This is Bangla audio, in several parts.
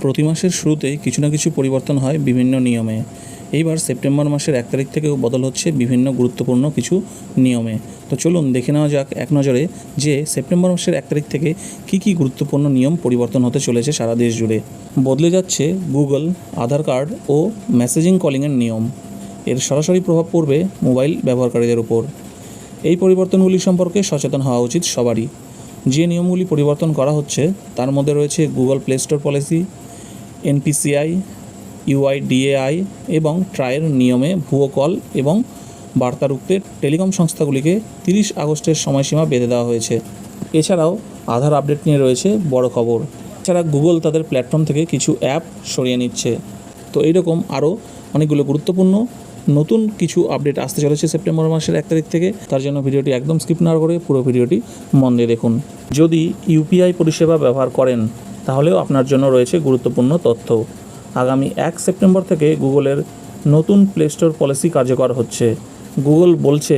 প্রতি মাসের শুরুতেই কিছু না কিছু পরিবর্তন হয় বিভিন্ন নিয়মে। এইবার সেপ্টেম্বর মাসের এক তারিখ থেকেও বদল হচ্ছে বিভিন্ন গুরুত্বপূর্ণ কিছু নিয়মে। তো চলুন দেখে নেওয়া যাক এক নজরে যে সেপ্টেম্বর মাসের এক তারিখ থেকে কী কী গুরুত্বপূর্ণ নিয়ম পরিবর্তন হতে চলেছে সারা দেশ জুড়ে। বদলে যাচ্ছে গুগল, আধার কার্ড ও মেসেজিং কলিংয়ের নিয়ম। এর সরাসরি প্রভাব পড়বে মোবাইল ব্যবহারকারীদের উপর। এই পরিবর্তনগুলি সম্পর্কে সচেতন হওয়া উচিত সবারই। যে নিয়মগুলি পরিবর্তন করা হচ্ছে, তার মধ্যে রয়েছে Google play store policy NPCI, UIDAI এবং ট্রায়ের নিয়মে ভুয়ো কল এবং বার্তা রুখতে টেলিকম সংস্থাগুলিকে তিরিশ আগস্টের সময়সীমা বেঁধে দেওয়া হয়েছে। এছাড়াও আধার আপডেট নিয়ে রয়েছে বড় খবর। এছাড়া গুগল তাদের প্ল্যাটফর্ম থেকে কিছু অ্যাপ সরিয়ে নিচ্ছে। তো এইরকম আরও অনেকগুলো গুরুত্বপূর্ণ নতুন কিছু আপডেট আসতে চলেছে সেপ্টেম্বর মাসের এক তারিখ থেকে। তার জন্য ভিডিওটি একদম স্কিপ না করে পুরো ভিডিওটি মন দিয়ে দেখুন। যদি ইউপিআই পরিষেবা ব্যবহার করেন তাহলেও আপনার জন্য রয়েছে গুরুত্বপূর্ণ তথ্য। আগামী এক সেপ্টেম্বর থেকে গুগলের নতুন প্লে স্টোর পলিসি কার্যকর হচ্ছে। গুগল বলছে,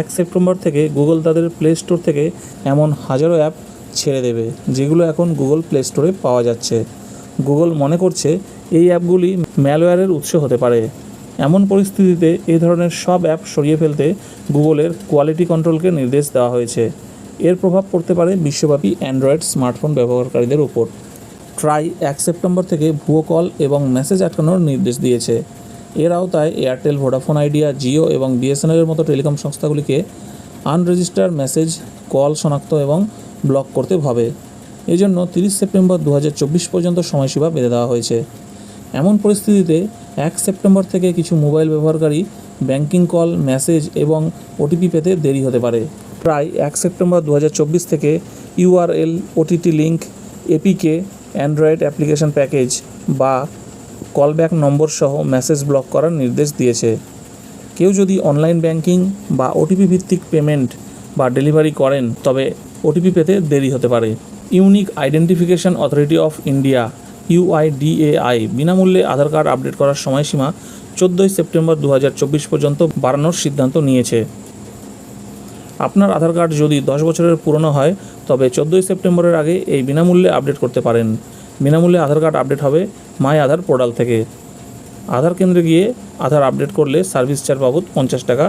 এক সেপ্টেম্বর থেকে গুগল তাদের প্লে স্টোর থেকে এমন হাজারো অ্যাপ ছেড়ে দেবে, যেগুলো এখন গুগল প্লে স্টোরে পাওয়া যাচ্ছে। গুগল মনে করছে, এই অ্যাপগুলি ম্যালওয়্যারের উৎস হতে পারে। এমন পরিস্থিতিতে এই ধরনের সব অ্যাপ সরিয়ে ফেলতে গুগলের কোয়ালিটি কন্ট্রোলকে নির্দেশ দেওয়া হয়েছে। এর প্রভাব পড়তে পারে বিশ্বব্যাপী অ্যান্ড্রয়েড স্মার্টফোন ব্যবহারকারীদের উপর। ট্রাই এক সেপ্টেম্বর থেকে ভুয়ো কল এবং মেসেজ আটকানোর নির্দেশ দিয়েছে। এর আওতায় এয়ারটেল ভোডাফোন আইডিয়া জিও এবং বিএসএনএলের মতো টেলিকম সংস্থাগুলিকে আনরেজিস্টার মেসেজ কল শনাক্ত এবং ব্লক করতে হবে এই জন্য তিরিশ সেপ্টেম্বর দু হাজার চব্বিশ পর্যন্ত সময়সীমা বেঁধে দেওয়া হয়েছে। এমন পরিস্থিতিতে এক সেপ্টেম্বর থেকে কিছু মোবাইল ব্যবহারকারী ব্যাংকিং কল মেসেজ এবং ওটিপি পেতে দেরি হতে পারে। প্রায় এক সেপ্টেম্বর দু হাজার চব্বিশ থেকে URL OTT link APK Android application package বা কলব্যাক নম্বর সহ মেসেজ ব্লক করার নির্দেশ দিয়েছে। কেউ যদি অনলাইন ব্যাংকিং বা ওটিপি ভিত্তিক পেমেন্ট বা ডেলিভারি করেন, তবে ওটিপি পেতে দেরি হতে পারে। Unique identification authority of India UIDAI বিনামূল্যে আধার কার্ড আপডেট করার সময়সীমা চোদ্দোই সেপ্টেম্বর দু হাজার চব্বিশ পর্যন্ত বাড়ানোর সিদ্ধান্ত নিয়েছে। আপনার আধার কার্ড যদি দশ বছরের পুরনো হয়, তবে চোদ্দোই সেপ্টেম্বরের আগে এই বিনামূল্যে আপডেট করতে পারেন। বিনামূল্যে আধার কার্ড আপডেট হবে মাই আধার পোর্টাল থেকে। আধার কেন্দ্রে গিয়ে আধার আপডেট করলে সার্ভিস চার্জ বাবদ পঞ্চাশ টাকা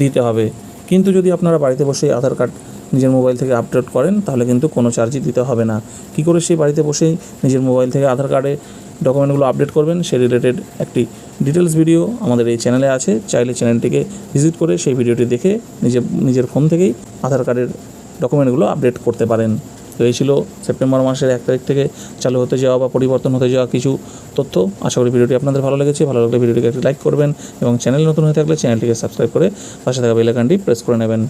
দিতে হবে। কিন্তু যদি আপনারা বাড়িতে বসে আধার কার্ড নিজের মোবাইল থেকে আপডেট করেন, তাহলে কিন্তু কোনো চার্জই দিতে হবে না। কী করে সেই বাড়িতে বসেই নিজের মোবাইল থেকে আধার কার্ডে ডকুমেন্টগুলো আপডেট করবেন, সেই রিলেটেড একটি ডিটেলস ভিডিও আমাদের এই চ্যানেলে আছে। চাইলে চ্যানেলটিকে ভিজিট করে সেই ভিডিওটি দেখে নিজের নিজের ফোন থেকেই আধার কার্ডের ডকুমেন্টগুলো আপডেট করতে পারেন। তো এই ছিল সেপ্টেম্বর মাসের এক তারিখ থেকে চালু হতে যাওয়া বা পরিবর্তন হতে যাওয়া কিছু তথ্য। আশা করি ভিডিওটি আপনাদের ভালো লেগেছে। ভালো লাগলে ভিডিওটিকে একটি লাইক করবেন এবং চ্যানেল নতুন হয়ে থাকলে চ্যানেলটিকে সাবস্ক্রাইব করে পাশে থাকা বেল আইকনটি প্রেস করে নেবেন।